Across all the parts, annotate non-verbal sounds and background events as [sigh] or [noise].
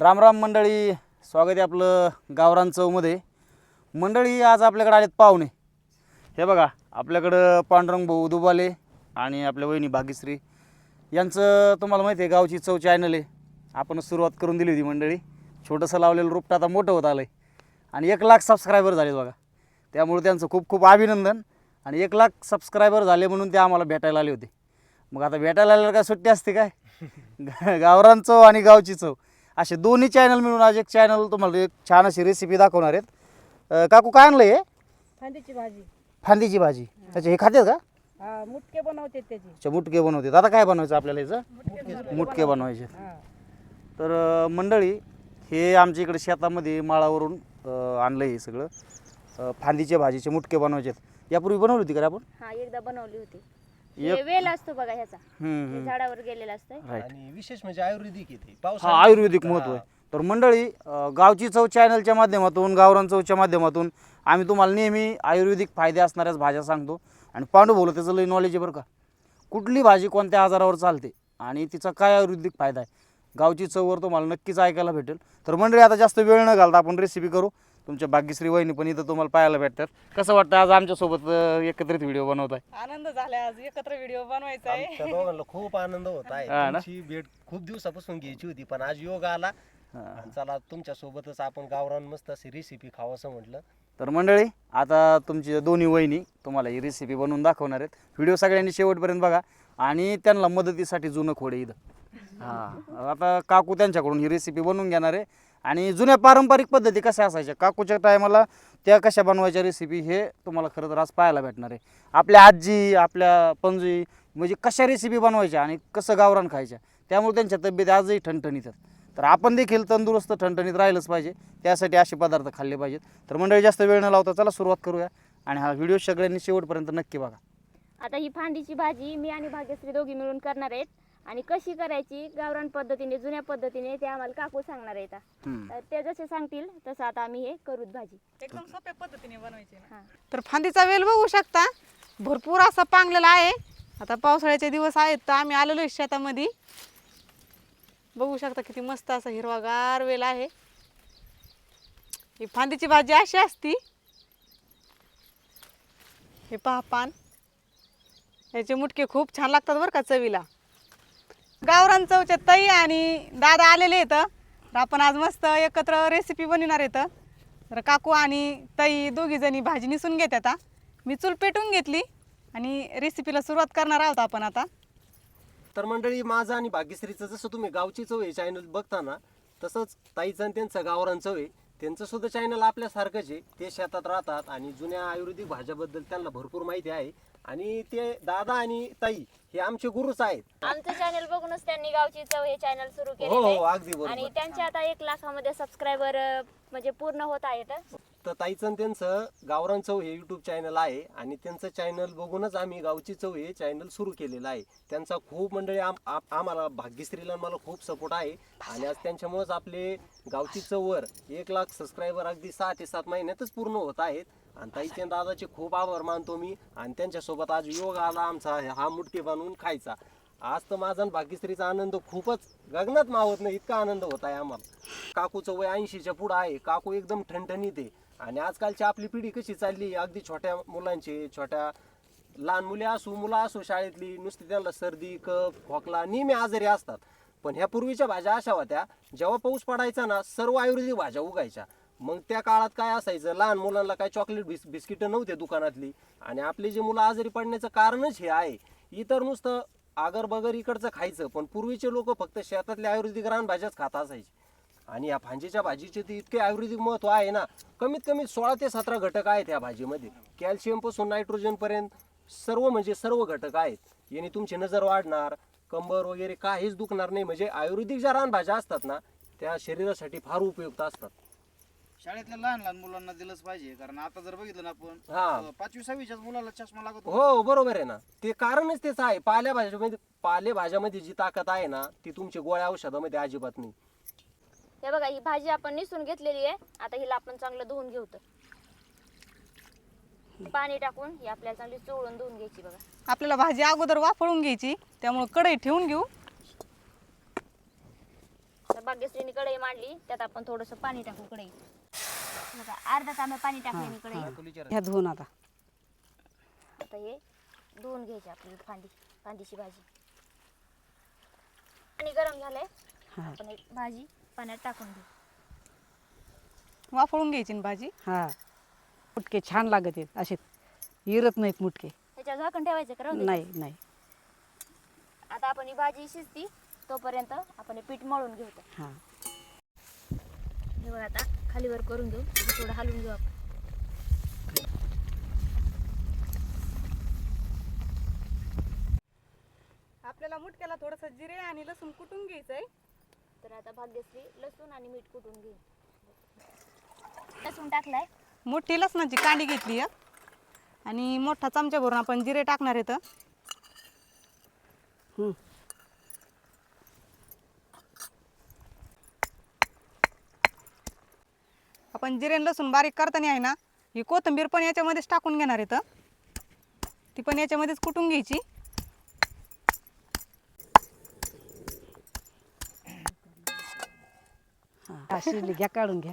रामराम मंडळी स्वागत आहे आपलं गावरान चौमध्ये. मंडळी आज आपल्याकडे आलेत पाहुणे. हे बघा आपल्याकडं पांडुरंग भाऊ दुबाले आणि आपल्या वहिनी भाग्यश्री. यांचं तुम्हाला माहिती आहे गावची चव चॅनल आहे. आपण सुरुवात करून दिली होती मंडळी. छोटंसं लावलेलं रोपटं आता मोठं होत आलं आहे आणि एक लाख सबस्क्रायबर झाले बघा. त्यामुळे त्यांचं खूप खूप अभिनंदन. आणि एक लाख सबस्क्रायबर झाले म्हणून ते आम्हाला भेटायला आले होते. मग आता भेटायला आल्यावर काय सुट्टी असते काय? गा- [laughs] गावरान चव आणि गावची चव असे दोन्ही चॅनल मिळून आज एक चॅनल तुम्हाला एक छान अशी रेसिपी दाखवणार आहेत. अं, काकू काय आणलं हे? फांदीची भाजी. फांदीची भाजी. त्याचे हे खातात का? हा मुटके बनवते त्याची. अच्छा मुटके बनवतात. आता काय बनवायचं आपल्याला याचं? मुटके बनवायचे. हा. तर अं, मंडळी हे आमच्या इकडे शेतामध्ये माळावरून अं, आणलं हे सगळं. अं, फांदीचे भाजीचे मुटके बनवायचे आहेत यापूर्वी बनवली होती का रे आपण? हा एकदा बनवली होती. हे वेल असतो बघा ह्याचा. हे. झाडावर गेलेला राईट आणि विशेष म्हणजे आयुर्वेदिक येते हा आयुर्वेदिक महत्त्व आहे. तर मंडळी अं, गावची चव चॅनलच्या माध्यमातून गावरान चवच्या माध्यमातून आम्ही तुम्हाला नेहमी आयुर्वेदिक फायदे असणाऱ्याच भाज्या सांगतो. आणि पांडू बोलतो त्याचं लई नॉलेज आहे बरं का. कुठली भाजी कोणत्या आजारावर चालते आणि तिचा काय आयुर्वेदिक फायदा आहे. गावची चववर तुम्हाला नक्कीच ऐकायला भेटेल. तर मंडळी आता जास्त वेळ न घालता आपण रेसिपी करू. तुमच्या भाग्यश्री वहिनी पण इथं तुम्हाला पाहायला भेटतात. कसं वाटतं आज आमच्यासोबत अं, एकत्रित व्हिडिओ बनवत आहे? आनंद झाला आज एकत्र व्हिडिओ बनवायचा आहे. आमच्या दोघांना खूप आनंद होत आहे. हा ना? तुमची भेट खूप दिवसापासून घ्यायची होती पण आज योग आला. आणि चला तुमच्या सोबतच आपण गावरान मस्त अशी रेसिपी खावं असं म्हटलं. तर तर मंडळी आता तुमची दोन्ही वहिनी तुम्हाला ही रेसिपी बनवून दाखवणार आहेत. व्हिडिओ सगळ्यांनी शेवटपर्यंत बघा. आणि त्यांना मदतीसाठी जुनं खोडे इथं. हां. आता काकू त्यांच्याकडून ही रेसिपी बनवून घेणार आहे. आणि जुन्या पारंपरिक पद्धती कशा असायच्या? काकूच्या टायमाला त्या कशा बनवायच्या रेसिपी हे तुम्हाला खरं तर आज पाहायला भेटणार आहे. आपल्या आजी आपल्या पंजी म्हणजे कशा रेसिपी बनवायच्या आणि कसं गावरान खायच्या त्यामुळे त्यांच्या तब्येत आजही ठणठणीत तर आपण देखील तंदुरुस्त ठणठणीत राहिलंच पाहिजे. त्यासाठी असे पदार्थ खाल्ले पाहिजेत. तर मंडळी जास्त वेळ न लावता चला सुरुवात करूया आणि हा व्हिडिओ सगळ्यांनी शेवटपर्यंत नक्की बघा. आता ही फांदीची भाजी मी आणि भाग्यश्री दोघी मिळून करणार आहेत. आणि कशी करायची? गावरान पद्धतीने जुन्या पद्धतीने ते आम्हाला काकू सांगणार आहेत. हम्म. तर ते जसे सांगतील तसं आता आम्ही हे करूत भाजी. एकदम सोप्या पद्धतीने बनवायची हा. तर फांदीचा वेल बघू शकता. भरपूर असा पांगलेला आहे. आता पावसाळ्याचे दिवस आहेत तर आम्ही आलेलो आहे शेतामध्ये. बघू शकता किती मस्त असा हिरवागार वेल आहे. ही फांदीची भाजी अशी असती. हे पहा पान. याचे मुटके खूप छान लागतात बरं का चवीला. गावरान चवच्या ताई आणि दादा आलेले आहेत. तर आपण आज मस्त एकत्र रेसिपी बनवणार आहेत. तर काकू आणि ताई दोघी जणी भाजी निसून घेत आता मी चूल पेटून घेतली आणि रेसिपीला सुरुवात करणार आहोत आपण आता. तर मंडळी माझं आणि भाग्यश्रीचं जसं तुम्ही गावची चव आहे चॅनल बघताना तसंच ताईचं आणि त्यांचं गावरान चव आहे. त्यांचं सुद्धा चॅनल आपल्यासारखंच आहे. ते शेतात राहतात आणि जुन्या आयुर्वेदिक भाज्याबद्दल त्यांना भरपूर माहिती आहे. आणि ते दादा आणि ताई हे आमचे गुरुच आहेत. आमचं चॅनल बघूनच त्यांनी गावची चव हे चॅनल सुरू हो हो केले अगदी आणि त्यांचे आता एक लाखामध्ये सबस्क्रायबर म्हणजे पूर्ण होत आहेत. तर ताईचं आणि त्यांचं गावरान चव हे युट्यूब चॅनल आहे आणि त्यांचं चॅनल बघूनच आम्ही गावची चव हे चॅनल सुरू केलेलं आहे. त्यांचा खूप मंडळी आम- आम- आम्हाला भाग्यश्रीला आणि मला खूप सपोर्ट आहे. आणि आज त्यांच्यामुळेच आपले गावची चववर एक लाख सबस्क्रायबर अगदी सहा ते सात महिन्यातच पूर्ण होत आहेत. आणि ताईचे आणि दादाचे खूप आभार मानतो मी. आणि त्यांच्यासोबत आज योग आला आमचा हा मुठकी बनवून खायचा. आज तर माझा आणि भाग्यश्रीचा आनंद खूपच गगनात मावत नाही इतका आनंद होत आहे आम्हाला. काकूचं वय ऐंशीच्या पुढं आहे. काकू एकदम ठणठणीत आहे. आणि आजकालची आपली पिढी कशी चालली आहे, अगदी छोट्या मुलांची छोट्या लहान मुले असू मुलं असू शाळेतली नुसती त्यांना सर्दी कफ खोकला नेहमी आजारी असतात. पण ह्या पूर्वीच्या भाज्या अशा होत्या जेव्हा पाऊस पडायचा ना सर्व आयुर्वेदिक भाज्या उगायच्या. मग त्या काळात काय असायचं? लहान मुलांना काय चॉकलेट बिस बिस्किटं नव्हते दुकानातली. आणि आपली जी मुलं आजारी पडण्याचं कारणच हे आहे. इतर नुसतं आगर बगर इकडचं खायचं पण पूर्वीचे लोक फक्त शेतातल्या आयुर्वेदिक रानभाज्याच खात असायचे. आणि या भाजीच्या भाजीचे ते इतके आयुर्वेदिक महत्त्व आहे ना कमीत कमी सोळा ते सतरा घटक आहेत या भाजीमध्ये. कॅल्शियमपासून नायट्रोजनपर्यंत सर्व म्हणजे सर्व घटक आहेत. याने तुमची नजर वाढणार कंबर वगैरे काहीच दुखणार नाही. म्हणजे आयुर्वेदिक ज्या रानभाज्या असतात ना त्या शरीरासाठी फार उपयुक्त असतात. शाळेतल्या लहान लहान मुलांना दिलंच पाहिजे कारण आता जर बघितलं ना आपण हा. अं, पाचवी सहावीच्याच मुलाला चष्मा लागत. हो बरोबर आहे ना. ते कारणच तेच आहे. पालेभाज्यामध्ये पालेभाज्यामध्ये जी ताकद आहे ना ती तुमच्या गोळ्या औषधामध्ये अजिबात नाही. हे बघा ही भाजी आपण निसून घेतलेली आहे. आता हिला आपण चांगलं धुवून घेऊ तर. पाणी टाकून ही आपल्याला चांगली चोळून धुवून घ्यायची बघा. आपल्याला भाजी अगोदर वाफळून घ्यायची त्यामुळे कढई ठेवून घेऊ. तर भाग्यश्रीने कढई मांडली त्यात आपण थोडंसं पाणी टाकू कढई बघा अर्धा तांब्या पाणी टाकले मी ह्या धुवून आता. आता. हे धुवून घ्यायचे आपली फांदी फांदीची भाजी. पाणी गरम झालंय. हा. आपण एक भाजी पाण्यात टाकून घेऊ. वाफळून घ्यायची ना भाजी? हा. मुटके छान लागत आहेत. असे इरत नाहीत मुटके. त्याच्यावर झाकण ठेवायचं का? राहून नाही नाही? आता आपण ही भाजी शिजती तोपर्यंत आपण हे पीठ मळून घेऊ. हा. हे बघा आता. खालीवर करून घेऊ. थोडं हलवून घेऊ आपण. आपल्याला मुटक्याला थोडंसं जिरे आणि लसूण कुटून घ्यायचंय. तर आता भाग्यश्री लसूण आणि मीठ कुटून घेऊ. लसूण टाकलाय. मोठी लसणाची कांडी घेतली आहे. आणि मोठा चमचा भरून आपण जिरे टाकणार आहेत. हम्म. आपण जिरे आणि लसूण बारीक करताना आहे ना ही कोथिंबीर पण याच्यामध्येच टाकून घेणार आहेत ती पण याच्यामध्येच कुटून घ्यायची. हा शिजली घ्या काढून घ्या.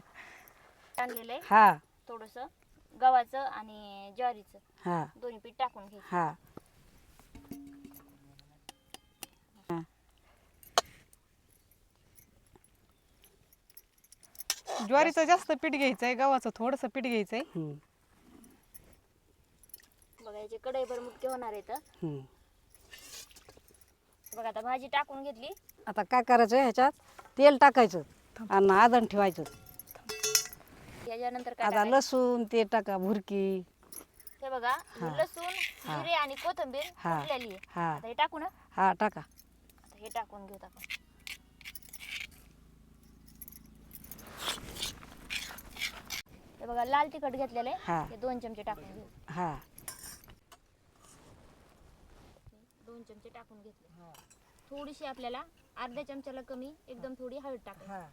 आहे. हा. थोडंसं गव्हाचं आणि ज्वारीचं. हा. दोन्ही पीठ टाकून घ्यायचं. हा. ज्वारीचं जास्त पीठ घ्यायचंय गव्हाचं थोडंसं पीठ घ्यायचंय. हम्म, बघा याचे कढईभर मुटके होणार आहेत हम्म. बघा आता भाजी टाकून घेतली. आता काय करायचं ह्याच्यात? तेल टाकायचं आणि आदण ठेवायचं. याच्यानंतर काय आता टाकायचं? लसूण ते टाका भुरकी. हे बघा हा. लसूण जिरे आणि कोथिंबीर हा. आहे. हा. आता हे टाकू ना. हा टाका. आता हे टाकून घेऊ आपण. हे बघा लाल तिखट घेतलेलं हा. आहे. हे. दोन चमचे टाकून घेऊ. हा. दोन चमचे टाकून घेतले. थोडीशी आपल्याला अर्ध्या चमच्याला कमी एकदम थोडी हळद टाकायची. हा.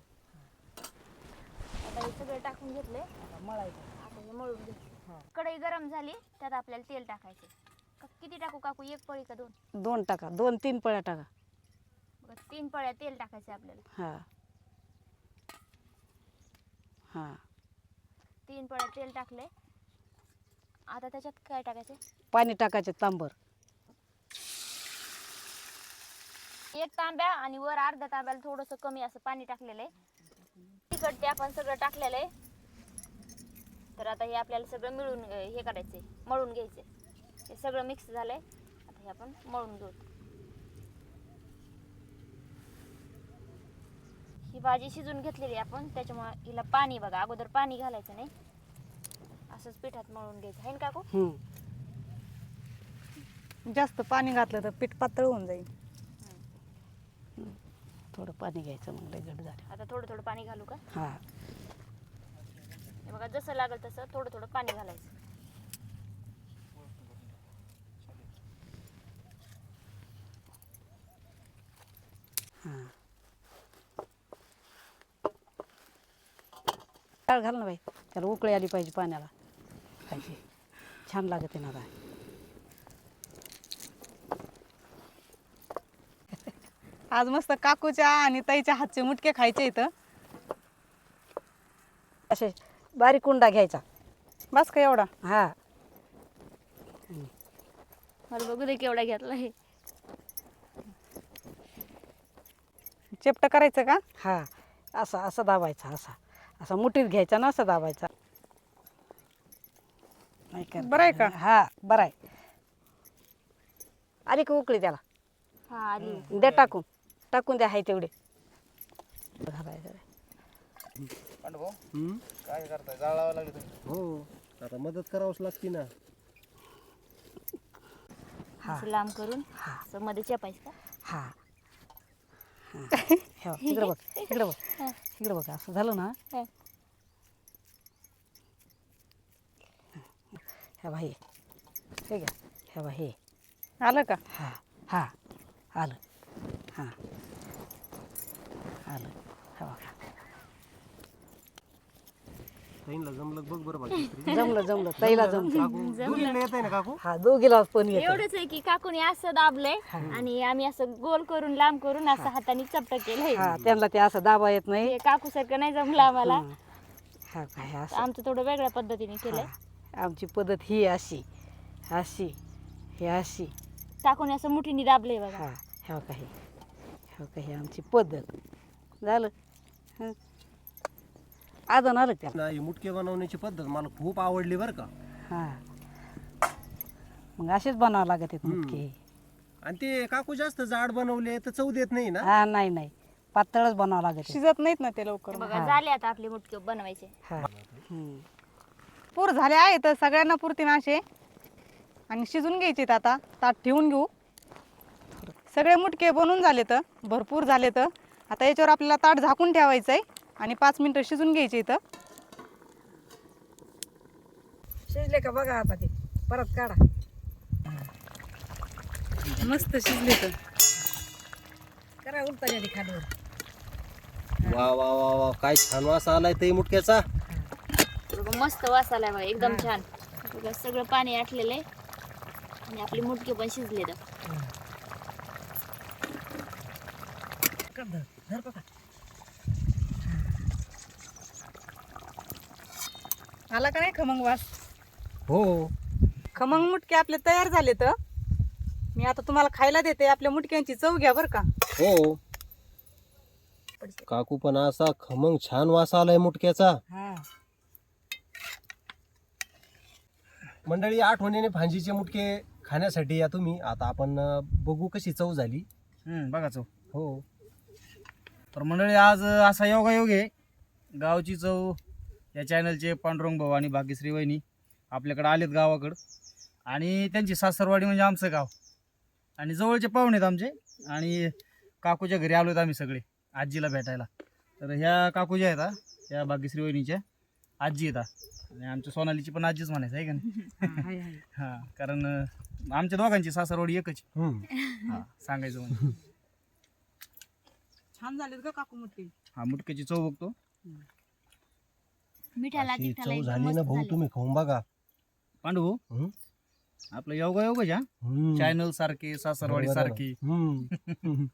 आता हे सगळं टाकून घेतले आता हे मळून घेऊ कढई गरम झाली त्यात आपल्याला तेल टाकायचे क- किती टाकू काकू? एक पळी का दोन? दोन टाका. दोन तीन पळ्या टाका. बघा, तीन पळ्या तेल टाकायचे आपल्याला. हा. हा. तीन पळ्या तेल टाकले आता त्याच्यात काय टाकायचे? पाणी टाकायचं तांबर. एक तांब्या आणि वर अर्ध्या तांब्याला थोडंसं कमी असं पाणी टाकलेलं आहे तिखट ते आपण सगळं टाकलेलं आहे तर आता हे आपल्याला सगळं मिळून अं, हे करायचंय मळून घ्यायचे हे सगळं मिक्स झालंय. आता हे आपण मळून घेऊ. भाजी शिजून घेतलेली आपण. त्याच्यामुळे हिला पाणी बघा अगोदर पाणी घालायचं नाही. असंच पिठात मळून घ्यायचं. आहे ना काकू? हम्म. जास्त पाणी घातलं तर पीठ पातळ होऊन जाईल. थोडं पाणी घ्यायचं मग लय घट झालं. आता थोडं थोडं पाणी घालू का? हा. हे बघा जसं लागेल तसं थोडं थोडं पाणी घालायचं. हा. डाळ घाल ना बाई. त्याला उकळी आली पाहिजे पाण्याला. खायची. छान लागते ना आता. [laughs] आज मस्त काकूच्या आणि ताईच्या हातचे मुटके खायचे इथं. असे बारीक कुंडा घ्यायचा. बस का एवढा? हा. मला बघू दे केवढा घेतला हे चेपट करायचं का? हा. असा असा दाबायचा असा. असा मुठीत घ्यायचा ना असा दाबायचा. नाही. बरं आहे का? हा बरं आहे. आली का उकळी त्याला? हा आली. द्या टाकून. टाकून द्या हाय तेवढे. घालायचं पांडू काय करताय? जाळ लावायला लागले तुम्ही. हो आता मदत करावंच लागते ना. हा. असं लांब करून हा. असं मध्ये चेपायचं का? हा. हा. [laughs] हे बघ, इकडं बघ इकडं बघ. इकडं बघ असं झालं ना. हा. ह्या बाई हे. घ्या ह्या बाई हे. आलं का? हा हा. आलं. हा. आलं. हा ताईंला जमलं बघ बरं भाग्यश्री [laughs] जमलं जमलं. ताईला जमलं. काकू दोघींना येत आहे ना काकू? हा दोघीला पण येत एवढंच आहे की काकूने असं दाबलंय आणि आम्ही असं गोल करून लांब करून असं हाताने चपट केलंय. हा त्यांना ते असं दाबा येत नाही. हे काकू सारखं नाही जमलं आम्हाला. हा काय असं. आमचं थोडं वेगळ्या पद्धतीने केलंय. आमची पद्धत ही अशी अशी ही अशी. काकूने असं मुठीने दाबलंय बघा. हा ह्या काही ह्या काही आमची पद्धत. झालं? हं. आदन आलं त्याला. नाही मुटके बनवण्याची पद्धत मला खूप आवडली बरं का. हा. मग असेच बनावं लागत आहेत मुटके. आणि ते काकू जास्त जाड बनवले तर चव देत नाही ना? हा नाही नाही. पातळच बनावं लागत आहे. शिजत नाहीत ना ते लवकर. बघा झाले आता आपले मुटके बनवायचे. हा. पूर झाले आहे तर सगळ्यांना पुरतील असे. आणि शिजून घ्यायचे आता. ताट ठेवून घेऊ. सगळे मुटके बनून झाले तर भरपूर झाले तर आता याच्यावर आपल्याला ताट झाकून ठेवायचं आहे आणि पाच मिनटं शिजून घ्यायचे इथं. शिजले का बघा आता ते. परत काढा. मस्त शिजले तर. करा उलटा आधी खालीवर. वा वा वा वा काय छान वास आलाय ते मुटक्याचा. बघा मस्त वास आलाय बघा एकदम छान. बघा सगळं पाणी आटलेलं आहे आणि आपले मुटके पण शिजले तर कर धर धर बघा आला का नाही खमंग वास? हो. खमंग मुटके आपले तयार झाले तर मी आता तुम्हाला खायला देते आपल्या मुटक्यांची चव घ्या बरं का. हो. काकू पण असा खमंग छान वास आलाय मुटक्याचा. हा. मंडळी आठवणीने भांजीचे मुटके खाण्यासाठी या तुम्ही. आता आपण अं, बघू कशी चव झाली. हम्म, बघा चव. हो. तर मंडळी आज असा योगायोग आहे. गावची चव या चॅनलचे पांडुरंग भाऊ आणि भाग्यश्री वहिनी आपल्याकडे आलेत गावाकडं. आणि त्यांची सासरवाडी म्हणजे आमचं गाव. आणि जवळचे पाहुणे आहेत आमचे. आणि काकूच्या घरी आलो आहेत आम्ही सगळे आजीला भेटायला. तर ह्या काकू ज्या आहेत हा, त्या भाग्यश्री वहिनीच्या आजी आहेत आणि आमच्या सोनालीची पण आजीच म्हणायचं आहे का नाही? हाय हाय हां कारण आमच्या दोघांची सासरवाडी एकच. हां सांगायचं म्हणजे. छान झालेत ग काकू मुटके. हा मुटक्याची चव बघतो. मिठाला अशी तिठाला चव एकदम झाली मस्त ना भाऊ झाले. तुम्ही खाऊन बघा पांडू. आपलं योगा योगच हा हम्म. चॅनल सारखे सासरवाडी बरोबर आहे ना. सारखी हम्म.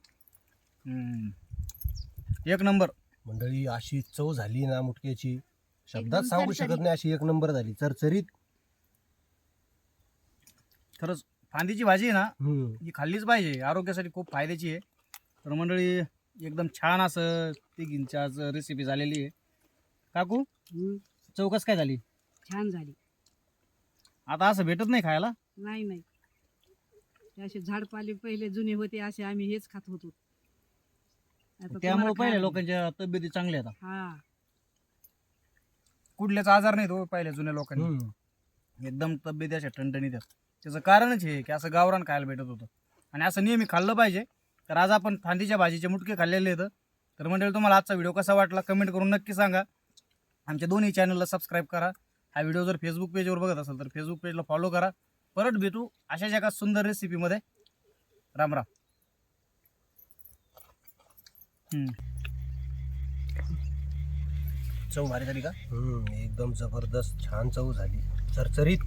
हम्म. एक नंबर मंडळी अशी चव झाली ना मुटक्याची शब्दात एकदम सांगू चरचरीत. शकत नाही अशी एक नंबर झाली चरचरीत खरंच फांदीची भाजी आहे ना हम्म. ही खाल्लीच पाहिजे आरोग्यासाठी खूप फायद्याची आहे तर मंडळी एकदम छान असं तिघींची आज रेसिपी झालेली आहे काकू हं. चौकस काय झाली? छान झाली. आता असं भेटत नाही खायला? नाही नाही. असे झाडपाले पहिले जुने होते असे आम्ही हेच खात होतो. आता त्यामुळे खायला- लोकांच्या तब्येती चांगल्या आहेत हा. कुठल्याच आजार नाही तो पहिल्या जुन्या लोकांनी हम्म. एकदम तब्येती अशा ठणठणीत आहेत. त्याचं कारणच हे की असं गावरान खायला भेटत होतं. आणि असं नेहमी खाल्लं पाहिजे. तर आज आपण फांदीच्या भाजीचे मुटके खाल्लेले आहेत. तर मंडळी तुम्हाला आजचा व्हिडिओ कसा वाटला कमेंट करून नक्की सांगा. आमच्या दोन्ही चॅनलला सबस्क्राईब करा. हा व्हिडिओ जर फेसबुक पेजवर बघत असाल तर फेसबुक पेजला फॉलो करा. परत भेटू अशाच एका सुंदर रेसिपीमध्ये राम राम. चव भारी झाली का? एकदम जबरदस्त छान चव झाली. चरचरीत